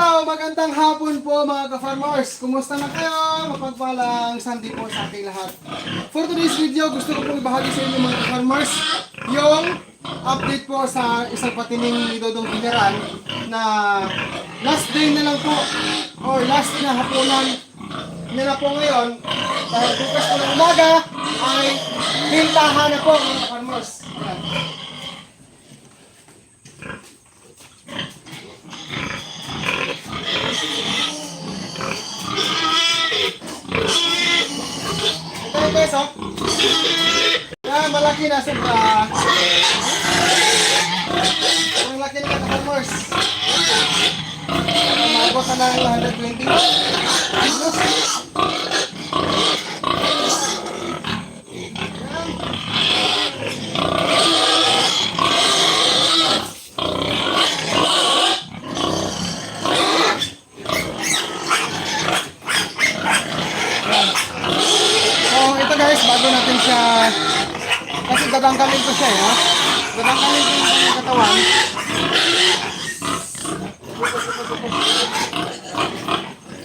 Hello, magandang hapon po mga ka-farmers. Kumusta na kayo? Mapagpalang Sunday po sa ating lahat. For today's video, gusto ko pong ibahagi sa inyo mga ka-farmers yung update po sa isang patining ni Dodong General na last day na lang po or last na hapunan na po ngayon dahil bukas po ng umaga ay hintahan na po mga ka-farmers. Yan. Guys, oh. Yan, malaki na sobra. Ang laki na ka-farmers. Umabot ka ng 120. Kilos. So, ito guys, bago natin siya kasi dadangkalin ko siya, eh, ha? Dadangkalin ko yung kanyang katawan.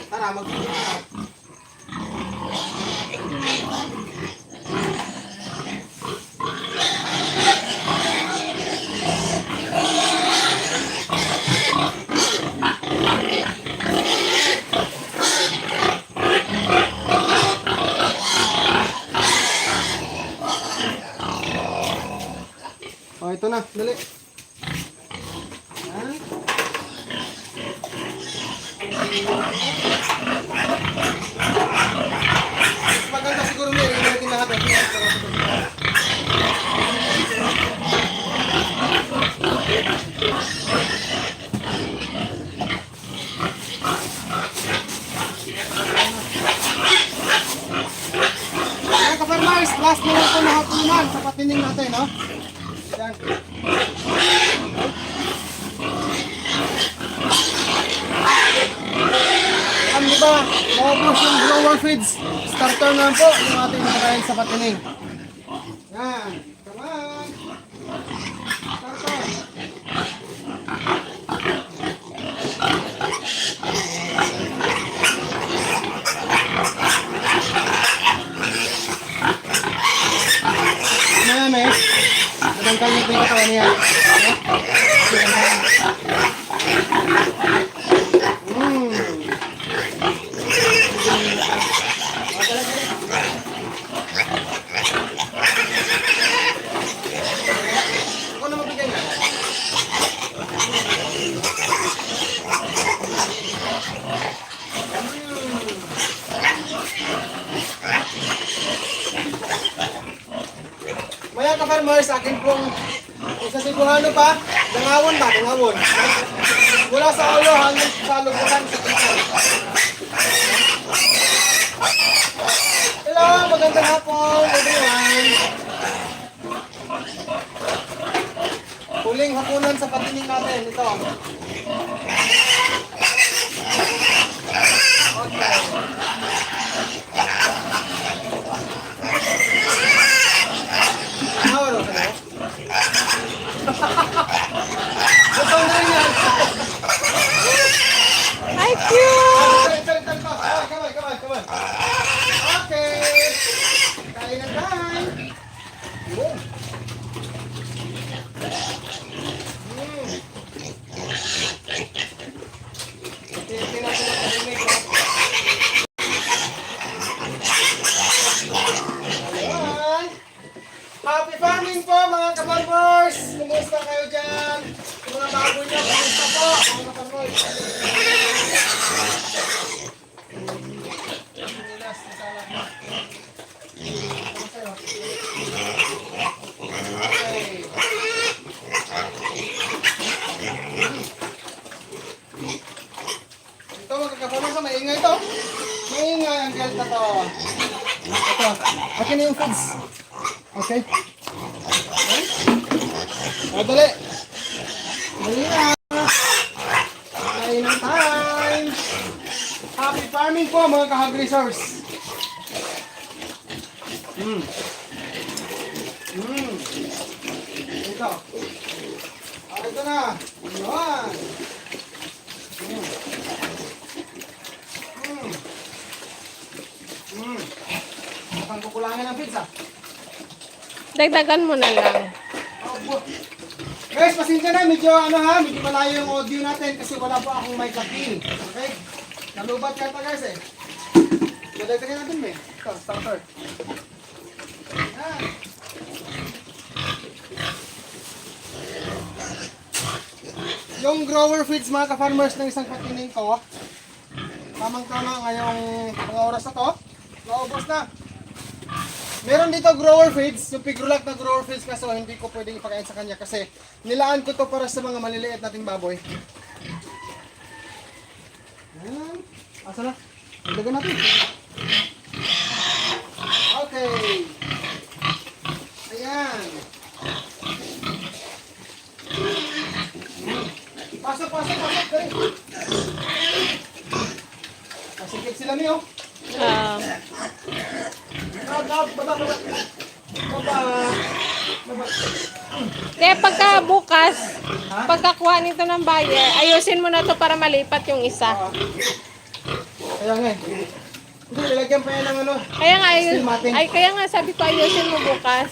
Tara, mag Oh, ito na, dali. Yan. Mas Maganda siguro may rin natin lahat. eh. Mga ka-farmers, last na lang po na hapunan sa patining natin, no? Yan. Yan, di ba? Maubos yung grower feeds. Starter na po yung ating nakakain sa patining. Yan. Come on. Starter. Maya, may. Nadangkal niyo po yung katawan niya. Mm. Ako na magbigay na. Maya ka farmers, akin pong sa Cebuano pa, dangawon ba? Dangawon. Mula sa ulo hanggang sa lubukan sa pisan. Hello, magandang hapon everyone. Huling hapunan sa patining natin, ito. Okay. Ano, ano, ano? Ito na rin Come on, come on, come on. Okay. Kain na tayo. Yun. Madali. Dali na. Dali na time. Happy farming po mga kahagrisors. Mm. Mm. Ito. Ah, ito na. Ayan. Mm. Mm. Mm. Mukhang kukulangan ng pizza. Dagdagan mo na lang. Guys, pasensya na, medyo ano ha, medyo malayo yung audio natin kasi wala po akong mic lapin. Okay? Nalubat ka guys eh. Madagdagan natin may. Ito, starter. Yan. Yung grower feeds mga ka-farmers ng isang patining ko, tamang tama ngayong mga oras na to, naubos na. Meron dito grower feeds, yung pigrulak na grower feeds kaso hindi ko pwedeng ipakain sa kanya kasi nilaan ko to para sa mga maliliit nating baboy. Ayan. Asa na? Dagdagan natin. Okay. Ayan. Pasok, pasok, pasok. Dali. Pasikip sila niyo. Ah, kaya pagka bukas, Ha? pagkakuha nito ng buyer, ayusin mo na to para malipat yung isa. Kaya nga eh. Hindi, lalagyan pa yan ng ano. Kaya nga, matin. ay, kaya nga sabi ko ayusin mo bukas.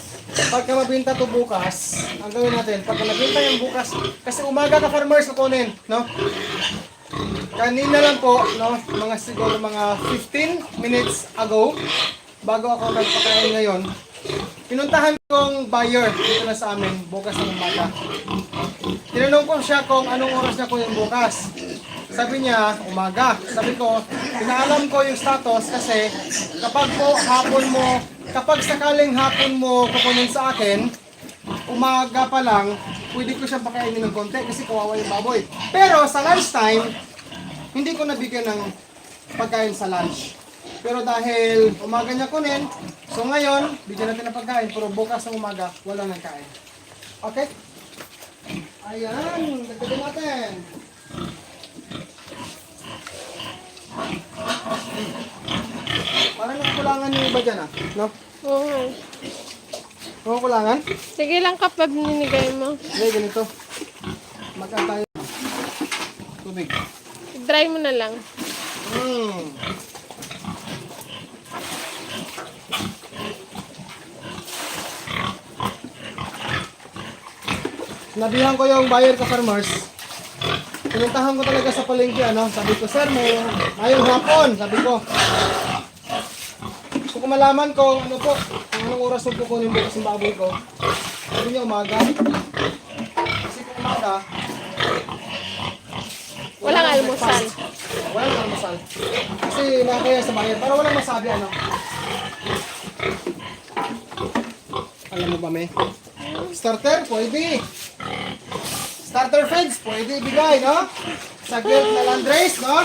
Pagka mabinta to bukas, ang gawin natin, pagka nabinta yung bukas, kasi umaga ka farmers kukunin, no? Kanina lang po, no, mga siguro mga 15 minutes ago, bago ako nagpakain ngayon, pinuntahan kong buyer dito na sa amin, bukas ng umaga. Tinanong ko siya kung anong oras niya kunin bukas. Sabi niya, umaga. Sabi ko, pinaalam ko yung status kasi kapag po hapon mo, kapag sakaling hapon mo kukunin sa akin, umaga pa lang, pwede ko siya pakainin ng konti kasi kawawa yung baboy. Pero sa lunchtime, hindi ko nabigyan ng pagkain sa lunch. Pero dahil umaga niya kunin, so ngayon, bigyan natin ng pagkain, pero bukas ng umaga, wala nang kain. Okay? Ayan, dagdagan natin. Parang nakukulangan yung iba dyan ah. No? Oo nga. Nakukulangan? Sige lang kapag ninigay mo. Hindi, ganito. Magkaan tayo. Tubig. Dry mo na lang. Mm. Nabihan ko yung buyer ka farmers. Pinuntahan ko talaga sa palengke ano. Sabi ko, sir, may ngayong hapon. Sabi ko. Gusto ko malaman kung ano po, kung anong oras ko kukunin bukas yung baboy ko. Sabi niya umaga. Kasi kung umaga, Walang almusal. Walang almusal. Kasi nakakaya sa bayan. Para walang masabi ano. Alam mo ba, me? Starter, pwede. Starter feeds, pwede ibigay, no? Sa guilt na land race, no?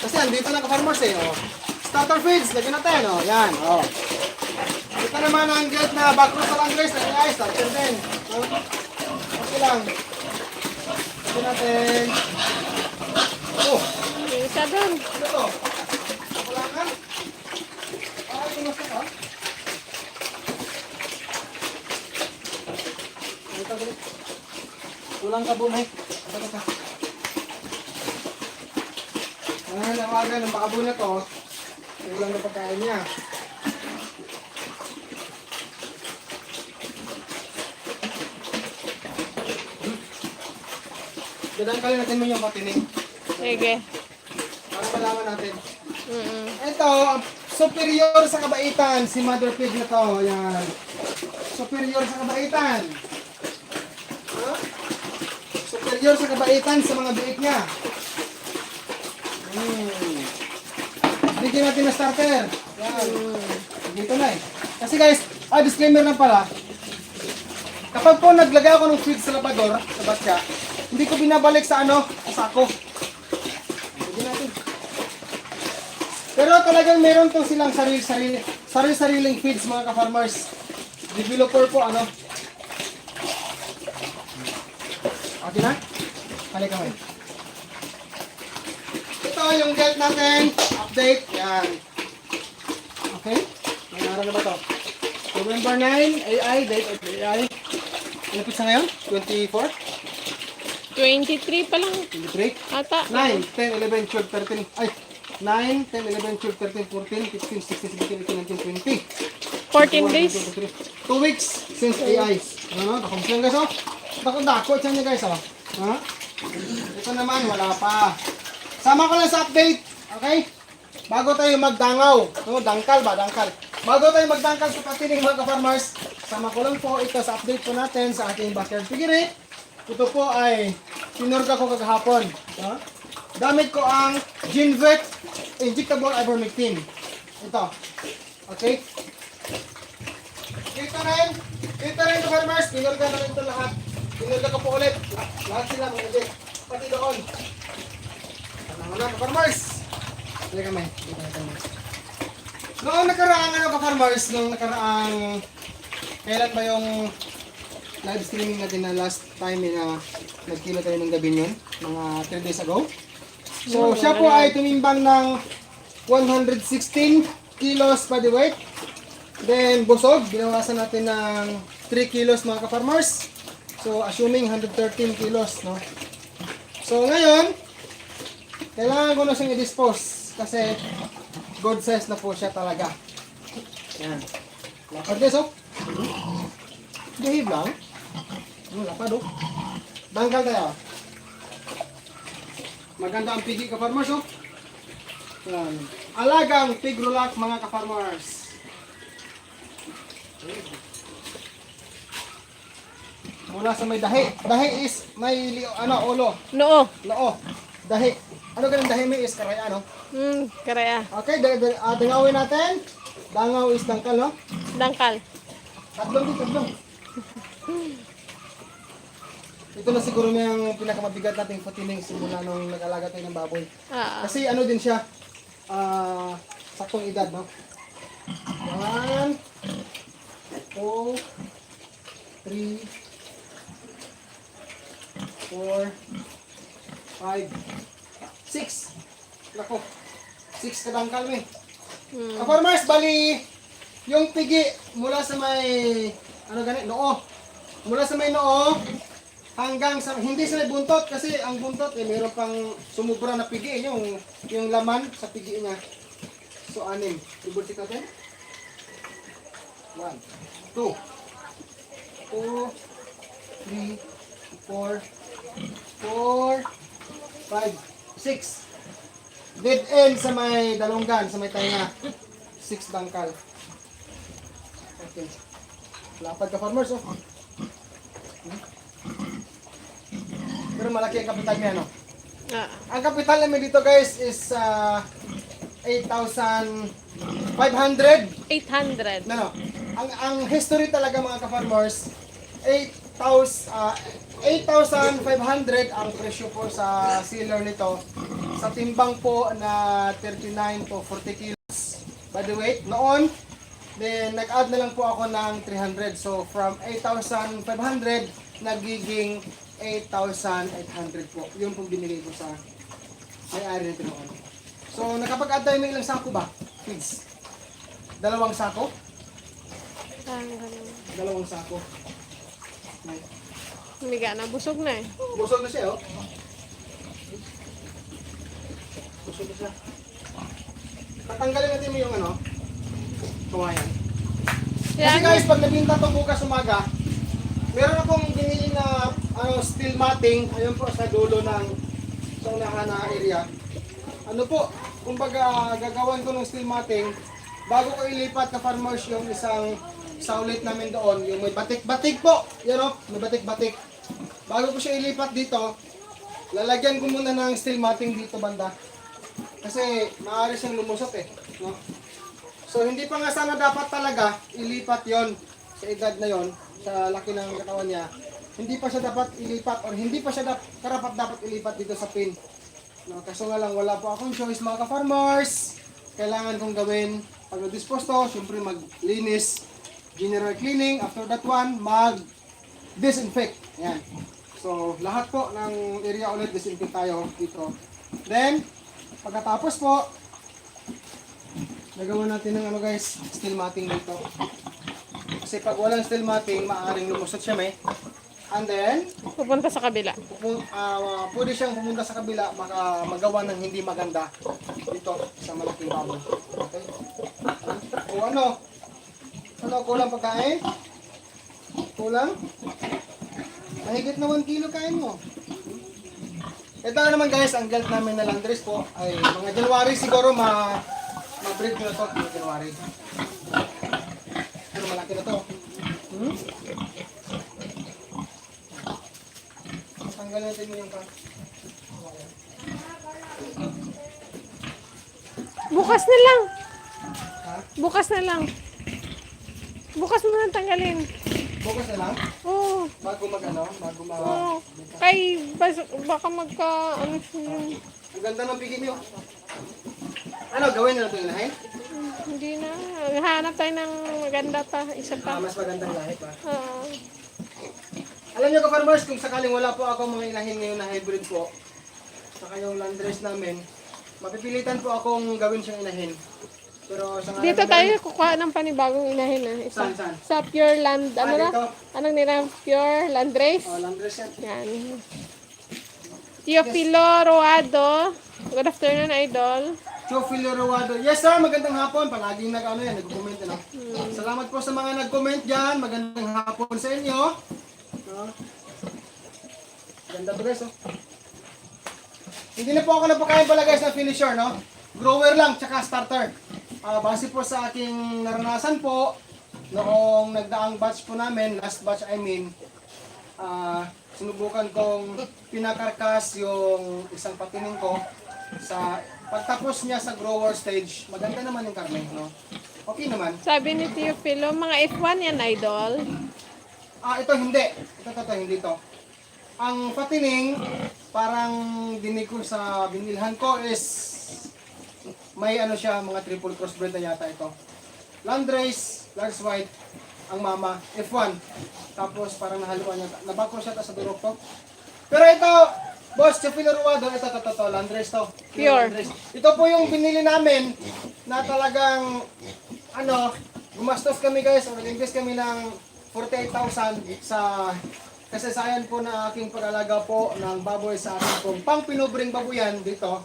Kasi andito na ka-farmers eh, oh. Starter feeds, lagyan natin, oh. Yan, oh. Ito naman ang guilt na backroom sa land race, lagyan ay, starter din. Oh. Okay lang. Lagyan natin. Oh, isa doon. ano to? Wala ka? Ay, kumusta ka? Ito, dali. Kulang ka bumay. Ito, ito. Ang nawagan ng bakabu na to, kulang na pagkain niya. Dadangkalin natin mo yung patining Sige. para malaman natin. Mm-mm. Ito, ang superior sa kabaitan, si Mother Pig na to. Ayan. Superior sa kabaitan. Ha? Superior sa kabaitan sa mga biik niya. Hmm. Bigyan natin ng starter. Yan. Dito na eh. Kasi guys, ah, disclaimer lang pala. Kapag po naglagay ako ng feed sa labador, sa batya, hindi ko binabalik sa ano, sa sako. Bigyan natin. Pero talagang meron to silang sarili-sarili, sarili-sariling feeds mga ka-farmers. Developer po ano. Okay na? Halika mo. Ito yung get natin. Update. Yan. Okay? May araw na ba to? November 9, AI, date of AI. Ano sa ngayon? 24? 23 pa lang. 23? Ata. 9, 10, 11, 12, 13. Ay, 9, 10, 11, 12, 13, 14, 15, 16, 17, 18, 19, 20. 14 days. 2 weeks since AI. Ano, nakumpos lang guys oh. Dako-dako siya niya guys oh. Ha? Ito naman, wala pa. Sama ko lang sa update. Okay? Bago tayo magdangaw. No, dangkal ba? Dangkal. Bago tayo magdangkal sa patining mga ka-farmers, sama ko lang po ito sa update po natin sa ating backyard piggery. Ito po ay sinurga ko kagahapon. Ha? Gamit ko ang Ginvet Injectable Ivermectin. Ito. Okay? Dito rin. Dito rin farmers. Pinurga na rin ito lahat. Pinurga ko po ulit. Lahat sila mga hindi. Pati doon. Ano na farmers? Hindi kami. Dito na kami. Noong nakaraang ano ka farmers, noong nakaraang kailan ba yung live streaming natin na last time na nagkilo tayo ng gabi yun? Mga 3 days ago. So, siya po ay tumimbang ng 116 kilos body weight. Then, busog, binawasan natin ng 3 kilos mga ka-farmers. So, assuming 113 kilos, no? So, ngayon, kailangan ko na siyang i-dispose kasi good size na po siya talaga. Yan. Lapad guys, oh. Behave lang. Ano, lapad, oh. Dangkal tayo. Maganda ang pigi ka-farmers, oh. Yan. Alagang pig rulak mga ka-farmers. Mula sa may dahi. Dahi is may li- ano, ulo. Noo. Loo. Dahi. Ano ganun dahi may is karay ano? Hmm, karaya. Okay, da- da- ah, dangawin natin. Dangaw is dangkal, no? Dangkal. Tatlong din, tatlong. Ito na siguro na yung pinakamabigat nating patining simula nung nag-alaga tayo ng baboy. Ah. Kasi ano din siya, ah, saktong edad, no? One, two, three, four, five, six. Nako, six kadangkal mo eh. Hmm. Ka-farmers, bali, yung pigi mula sa may, ano ganit, noo. Mula sa may noo, hanggang sa, hindi sa may buntot, kasi ang buntot, eh, meron pang sumubra na pigi, yung, yung laman sa pigi niya. So, anim. Check natin. One, two, two, three, four, four, five, six. Dead end sa may dalunggan, sa may tainga. Six dangkal. Okay. Lapad ka farmers, oh. Pero malaki ang kapital niya, no? Ah. Ang kapital namin dito, guys, is uh, 8,500. 800. No, no. Ang, ang history talaga, mga ka-farmers, 8,000, ah, 8,500 ang presyo po sa sealer nito. Sa timbang po na 39 to 40 kilos by the weight. Noon, then nag-add na lang po ako ng 300. So from 8,500, nagiging 8,800 po. Yun pong binigay ko sa may-ari nito noon. So nakapag-add tayo ng ilang sako ba? Kids? Dalawang sako? Dalawang sako. Right. Humiga na. Busog na eh. Busog na siya, oh. Busog na siya. Tatanggalin natin mo yung ano, kawayan. Kasi guys, pag nabinta to bukas umaga, meron akong binili na ano, steel matting, ayun po sa dulo ng sa unahan na area. Ano po, kumbaga gagawan ko ng steel matting, bago ko ilipat na farmers yung isang saulit namin doon, yung may batik-batik po, yan o, may batik-batik. Bago ko siya ilipat dito, lalagyan ko muna ng steel matting dito banda. Kasi maaari siyang lumusot eh. No? So hindi pa nga sana dapat talaga ilipat yon sa edad na yon sa laki ng katawan niya. Hindi pa siya dapat ilipat or hindi pa siya dap- karapat dapat ilipat dito sa pin. No, kaso nga lang wala po akong choice mga ka-farmers. Kailangan kong gawin pag na-dispose to, syempre maglinis, general cleaning. After that one, mag disinfect. Yan. So, lahat po ng area ulit disinfect tayo dito. Then, pagkatapos po, nagawa natin ng ano guys, steel matting dito. Kasi pag walang steel matting, maaaring lumusot siya may. And then, Pupunta sa kabila. pupu- ah, pwede siyang pumunta sa kabila, maka magawa ng hindi maganda dito sa malaking baboy. Okay? O ano, Ano, kulang pagkain? Kulang? Mahigit na 1 kilo kain mo. Ito na naman guys, ang gelt namin na Landres po ay mga January siguro ma ma-breed ko na to mga January. Pero malaki na to. Hmm? Tanggal natin mo yung pa. Bukas na lang. Ha? Bukas na lang. Bukas mo na tanggalin. Bukas na lang? Oo. Bago mag ano? Bago ma... Oo. Kay, bas, baka magka, ano yun. Ang ganda ng pigin niyo. Ano, gawin na lang ito inahin? Hindi na. Hanap tayo ng maganda pa. Isa Ah, pa. mas magandang lahi pa. Oo. Alam niyo ka-farmers, kung sakaling wala po ako mga inahin ngayon na hybrid po, saka yung landdress namin, mapipilitan po akong gawin siyang inahin. Pero sa Dito tayo kukuha ng panibagong inahin ah. Isa. Saan, saan? Sa Pure Land, Ah, ano na? dito? Anong nila? Pure Land Race? Oh, landdress yan. Yan. Teofilo Roado. Good afternoon, idol. Chofilo Ruado. Yes sir, magandang hapon. Palaging nag ano yan, nag-comment ano. Salamat po sa mga nag-comment diyan. Magandang hapon sa inyo. No? Ganda to guys oh. Hindi na po ako napakain pala guys na finisher no. Grower lang tsaka starter. Ah, base po sa aking naranasan po noong nagdaang batch po namin, last batch I mean, ah sinubukan kong pinakarkas yung isang patining ko sa pagtapos niya sa grower stage, maganda naman yung karne, no? Okay naman. Sabi ni Teofilo, mga F1 yan, idol. Ah, ito hindi. Ito, ito, ito, hindi to. Ang patining, parang dinig ko sa binilhan ko is may ano siya, mga triple crossbred na yata ito. Landrace, large white, ang mama, F1. Tapos parang nahaluan niya. Nabako siya ta sa durok to. Pero ito, boss, Chapilo Ruado, ito, ito, ito, ito, Landrace to. Pure. Landrace. Ito po yung binili namin na talagang, ano, gumastos kami guys, o nag-invest kami ng 48,000 sa kasasayan po na aking pag-alaga po ng baboy sa aking pong pang pinubring baboyan dito.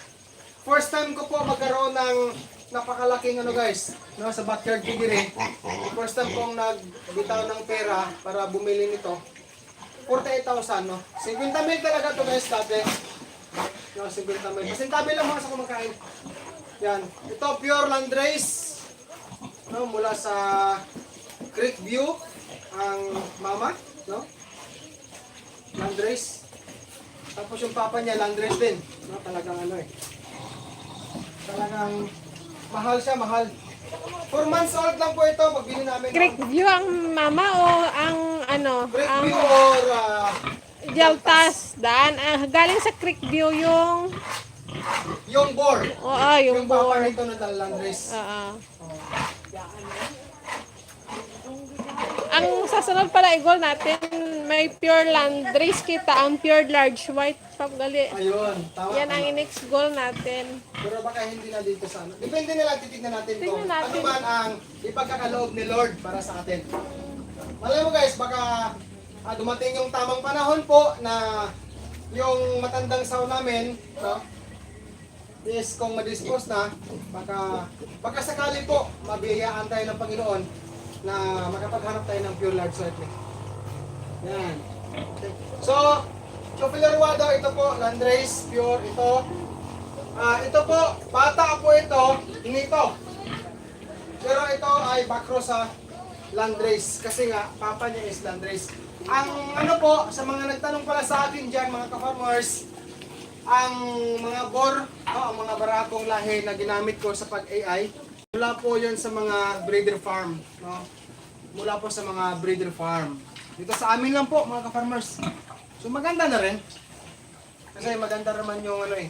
First time ko po magkaroon ng napakalaking ano guys, no, sa backyard piggery. First time kong nagbitaw ng pera para bumili nito. 48,000 no. 50 mil talaga to guys dati. No, 50 mil. Kasi tabi lang mga sa kumakain. Yan. Ito pure landrace. No, mula sa Creek View ang mama, no? Landrace. Tapos yung papa niya landrace din. No, talagang ano eh. Talagang mahal siya, mahal. 4 months old lang po ito pag bili namin. Creek View ang mama o ang ano? Creek ang View or ah, Jaltas daan. Ah, galing sa Creek View yung... yung boar. Oo, yung Yung papa board. nito na landrace. Oo. Ang sasunod pala i-goal natin, may pure land race kita, ang pure large white paggali. Ayun, tama. Yan ang next goal natin. Pero baka hindi na dito sa ano. Depende na lang, titignan natin kung Tingnan natin. ano man ang ipagkakaloob ni Lord para sa atin. Malay mo guys, baka ah, dumating yung tamang panahon po na yung matandang saw namin, no? is kung madispose na, baka, baka sakali po, mabiyayaan tayo ng Panginoon na makapaghanap tayo ng pure large white meat. Yan. So, Chocolate Ruado, ito po, Landrace, pure, ito. Ah, ito po, bata po ito, hindi ito. Pero ito ay bakro sa Landrace kasi nga papa niya is Landrace. Ang ano po sa mga nagtanong pala sa akin diyan mga ka-farmers, ang mga bor, oh, ang mga barakong lahi na ginamit ko sa pag-AI, mula po 'yon sa mga breeder farm, no? Mula po sa mga breeder farm. Dito sa amin lang po mga ka-farmers. So maganda na rin. Kasi maganda naman yung ano eh.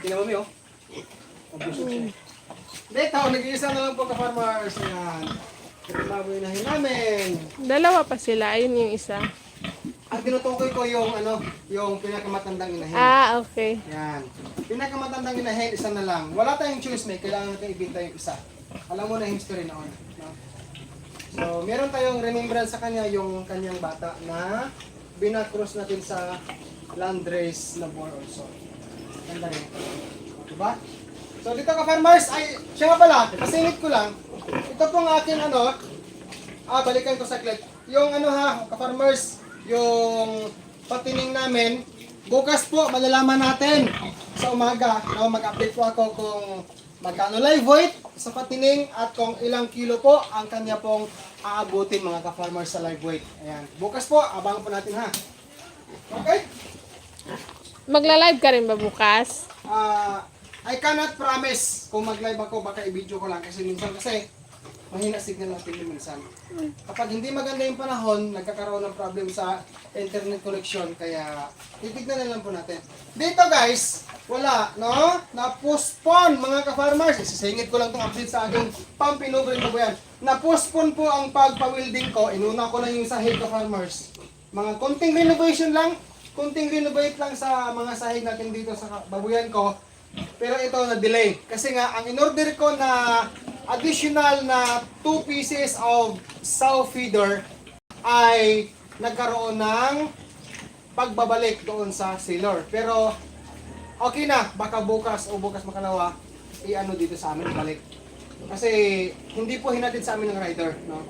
Tingnan mo mo, oh. Mabusog siya. Dito, nag-iisa na lang po ka-farmers. Yan. Baboy na namin. Dalawa pa sila, ayun yung isa. Ang tinutukoy ko yung ano, yung pinakamatandang inahin. Ah, okay. Yan. Pinakamatandang inahin, isa na lang. Wala tayong choice, may kailangan natin ibinta yung isa. Alam mo na history noon. No? So, meron tayong remembrance sa kanya, yung kanyang bata na binacross natin sa landrace na boar also. Ganda rin. Diba? So, dito ka farmers, ay, siya nga pala, kasingit ko lang, ito pong akin ano, ah, balikan ko saglit. Yung ano ha, ka-farmers, yung patining namin, bukas po malalaman natin sa umaga. No, mag-update po ako kung magkano live weight sa patining at kung ilang kilo po ang kanya pong aabutin mga ka-farmers sa live weight. Ayan. Bukas po, abangan po natin ha. Okay? Magla-live ka rin ba bukas? Ah, I cannot promise kung mag-live ako, baka i-video ko lang kasi minsan kasi mahina signal natin yung minsan. Kapag hindi maganda yung panahon, nagkakaroon ng problem sa internet connection, kaya titignan na lang po natin. Dito guys, wala, no? Na-postpone mga ka-farmers. Isisingit ko lang itong update sa aking pampinubrin ko yan. Na-postpone po ang pagpa-welding ko. Inuna ko na yung sahig ka-farmers. Mga konting renovation lang, konting renovate lang sa mga sahig natin dito sa babuyan ko. Pero ito na-delay. Kasi nga, ang in-order ko na additional na 2 pieces of sow feeder ay nagkaroon ng pagbabalik doon sa sealer. Pero okay na, baka bukas o bukas makalawa, i-ano dito sa amin, balik. Kasi hindi po hinatid sa amin ng rider. No?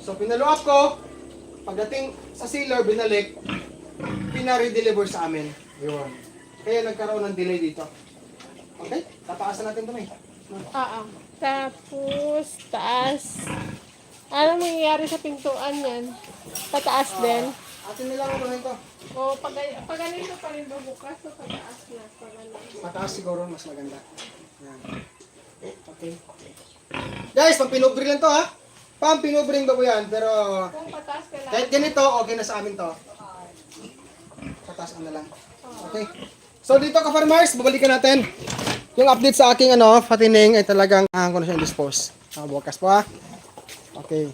So pinalo up ko, pagdating sa sealer, binalik, pinare-deliver sa amin. Yun. Kaya nagkaroon ng delay dito. Okay? Tataasan natin ito may. Oo. Tapos, taas. Ano mangyayari sa pintuan yan? Pataas din? Atin nilang ano ito. O pag, pag ganito pa rin ba bukas o pataas na? Pag ano? Mataas siguro mas maganda. Yan. Okay. Guys, pang pinubring lang to ha. Pang pinubring ba po yan? Pero Kung pataas ka lang, kahit ganito, okay na sa amin to. Pataas na lang. Okay. So dito ka farmers, babalikan natin. Yung update sa aking ano, patining ay talagang ah, ko na siya dispose. Ah, bukas po ha. Okay.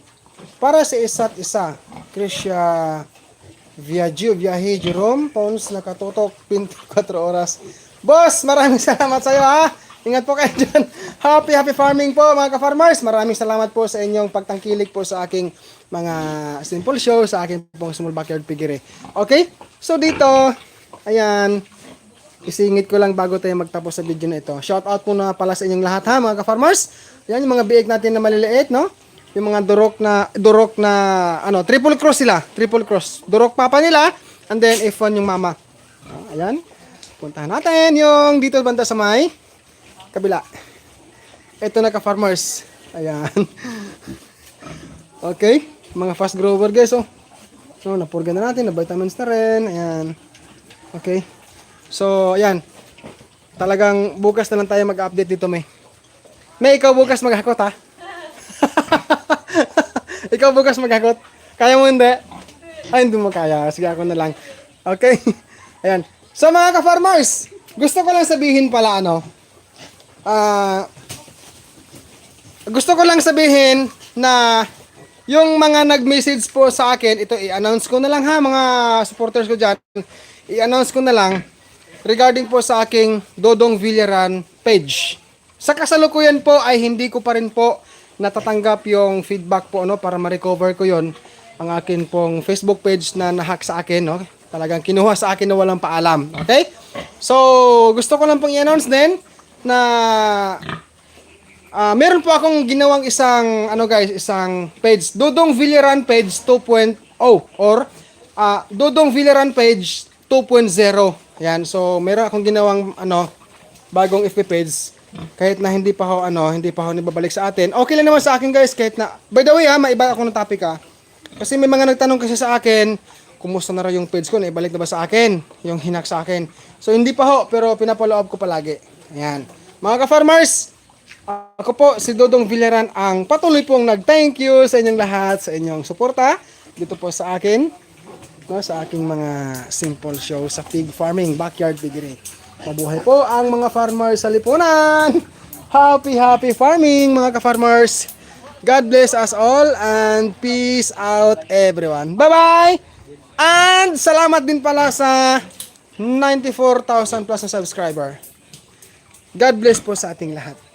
Para sa isa't isa, Krisha Viaggio, Viahe, Jerome, Pons, nakatutok, 24 oras. Boss, maraming salamat sa iyo ha. Ingat po kayo dyan. Happy, happy farming po mga ka-farmers. Maraming salamat po sa inyong pagtangkilik po sa aking mga simple show, sa aking pong small backyard piggery. Okay? So dito, ayan, isingit ko lang bago tayo magtapos sa video na ito. Shout out po na pala sa inyong lahat ha mga ka-farmers. Yan yung mga biik natin na maliliit, no? Yung mga durok na durok na ano, triple cross sila, triple cross. Durok papa nila and then F1 yung mama. Ah, Ayan. Puntahan natin yung dito banda sa may kabila. Ito na ka-farmers. Ayan. okay. Mga fast grower guys, oh. So, napurga na natin, na vitamins na rin. Ayan. Okay. So, ayan. Talagang bukas na lang tayo mag-update dito, May. May, ikaw bukas maghakot, ha? ikaw bukas maghakot. Kaya mo hindi? Ay, hindi mo kaya. Sige, ako na lang. Okay. Ayan. So, mga ka-farmers, gusto ko lang sabihin pala, ano, ah, gusto ko lang sabihin na yung mga nag-message po sa akin, ito i-announce ko na lang ha mga supporters ko dyan. I-announce ko na lang regarding po sa aking Dodong Villaran page. Sa kasalukuyan po ay hindi ko pa rin po natatanggap yung feedback po no para ma-recover ko yon ang akin pong Facebook page na nahack sa akin no. Talagang kinuha sa akin na walang paalam. Okay? So, gusto ko lang pong i-announce din na Ah, meron po akong ginawang isang ano guys, isang page, Dodong Villaran page 2.0 or ah, Dodong Villaran page 2.0. Yan. So, meron akong ginawang ano bagong FB page kahit na hindi pa ho ano, hindi pa ho nibabalik sa atin. Okay lang naman sa akin guys kahit na By the way ha, maiba ako ng topic ha. Kasi may mga nagtanong kasi sa akin, kumusta na raw yung page ko, naibalik na ba sa akin? Yung hinak sa akin. So hindi pa ho, pero pinapollow up ko palagi. Ayan. Mga ka-farmers, ako po, si Dodong Villaran, ang patuloy pong nag-thank you sa inyong lahat, sa inyong suporta dito po sa akin, no, sa aking mga simple show sa pig farming, backyard piggery. Mabuhay po ang mga farmers sa lipunan! Happy, happy farming mga ka-farmers! God bless us all and peace out everyone. Bye-bye! And salamat din pala sa 94,000 plus na subscriber. God bless po sa ating lahat.